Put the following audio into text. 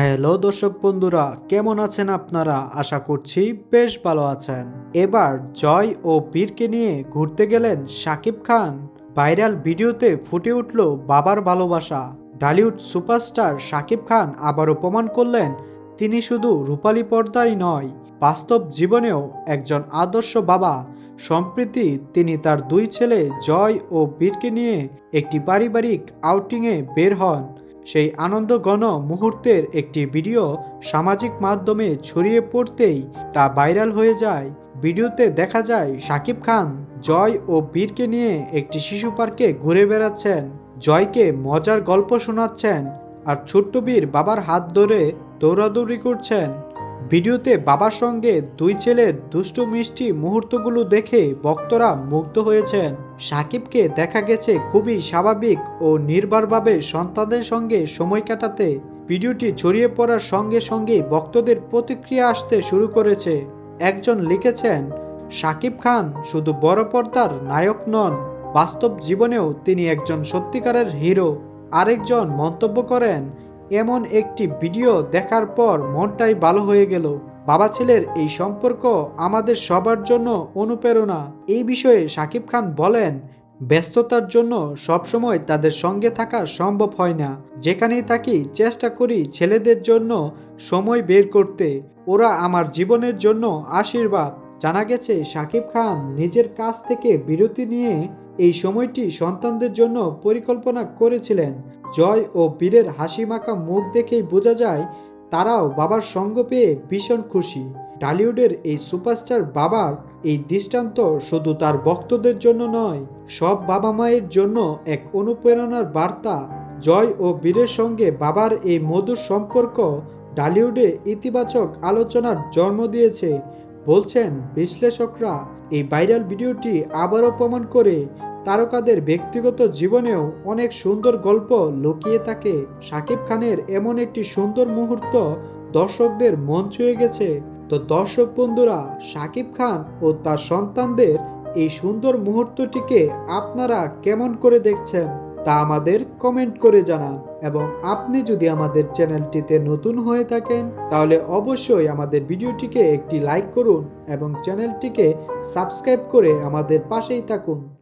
Hello দর্শক বন্ধুরা, কেমন আছেন আপনারা? আশা করছি বেশ ভালো আছেন। এবার জয় ও পীরকে নিয়ে ঘুরতে গেলেন শাকিব খান। ভাইরাল ভিডিওতে ফুটে উঠল বাবার ভালোবাসা। ডালিউড সুপারস্টার শাকিব খান আবারও প্রমাণ করলেন। তিনি শুধু রূপালী পর্দাই নয়, বাস্তব জীবনেও একজন আদর্শ বাবা। সম্প্রতি তিনি তার দুই ছেলে জয় ও বীরকে নিয়ে একটি পারিবারিক আউটিংয়ে বের হন। সেই আনন্দঘন মুহূর্তের একটি ভিডিও সামাজিক মাধ্যমে ছড়িয়ে পড়তেই তা ভাইরাল হয়ে যায়। ভিডিওতে দেখা যায় শাকিব খান জয় ও বীরকে নিয়ে একটি শিশু পার্কে ঘুরে বেড়াচ্ছেন। জয়কে মজার গল্প শোনাচ্ছেন আর ছোট্ট বীর বাবার হাত ধরে দৌড়াদৌড়ি করছেন। ভিডিওতে বাবার সঙ্গে দুই ছেলের দুষ্টু মিষ্টি মুহূর্তগুলো দেখে ভক্তরা মুগ্ধ হয়েছেন। সাকিবকে দেখা গেছে খুবই স্বাভাবিক ও নির্ভরভাবে সন্তানদের সঙ্গে সময় কাটাতে। ভিডিওটি ছড়িয়ে পড়ার সঙ্গে সঙ্গে ভক্তদের প্রতিক্রিয়া আসতে শুরু করেছে। একজন লিখেছেন, সাকিব খান শুধু বড় পর্দার নায়ক নন, বাস্তব জীবনেও তিনি একজন সত্যিকারের হিরো। আরেকজন মন্তব্য করেন এমন একটি ভিডিও দেখার পর মনটাই ভালো হয়ে গেল। বাবা ছেলের এই সম্পর্ক আমাদের সবার জন্য অনুপ্রেরণা। এই বিষয়ে সাকিব খান বলেন, ব্যস্ততার জন্য সবসময় তাদের সঙ্গে থাকা সম্ভব হয় না। যেখানেই থাকি চেষ্টা করি ছেলেদের জন্য সময় বের করতে। ওরা আমার জীবনের জন্য আশীর্বাদ। জানা গেছে, সাকিব খান নিজের কাজ থেকে বিরতি নিয়ে এই সময়টি সন্তানদের জন্য পরিকল্পনা করেছিলেন। জয় ও বীরের হাসি মাখা মুখ দেখেই বোঝা যায়, তারাও বাবার সঙ্গ পেয়ে ভীষণ খুশি। টালিউডের এই সুপারস্টার বাবার এই দৃষ্টান্ত শুধু তার ভক্তদের জন্য নয়, সব বাবা মায়ের জন্য এক অনুপ্রেরণার বার্তা। জয় ও বীরের সঙ্গে বাবার এই মধুর সম্পর্ক ডালিউডে ইতিবাচক আলোচনার জন্ম দিয়েছে, বলছেন বিশ্লেষকরা। এই ভাইরাল ভিডিওটি আবারও প্রমাণ করে তারকাদের ব্যক্তিগত জীবনেও অনেক সুন্দর গল্প লুকিয়ে থাকে। শাকিব খানের এমন একটি সুন্দর মুহূর্ত দর্শকদের মন ছুঁয়ে গেছে। তো দর্শক বন্ধুরা শাকিব খান ও তার সন্তানদের এই সুন্দর মুহূর্তটিকে আপনারা কেমন করে দেখছেন তা আমাদের কমেন্ট করে জানান। এবং আপনি যদি আমাদের চ্যানেলটিতে নতুন হয়ে থাকেন, তাহলে অবশ্যই আমাদের ভিডিওটিকে একটি লাইক করুন এবং চ্যানেলটিকে সাবস্ক্রাইব করে আমাদের পাশেই থাকুন।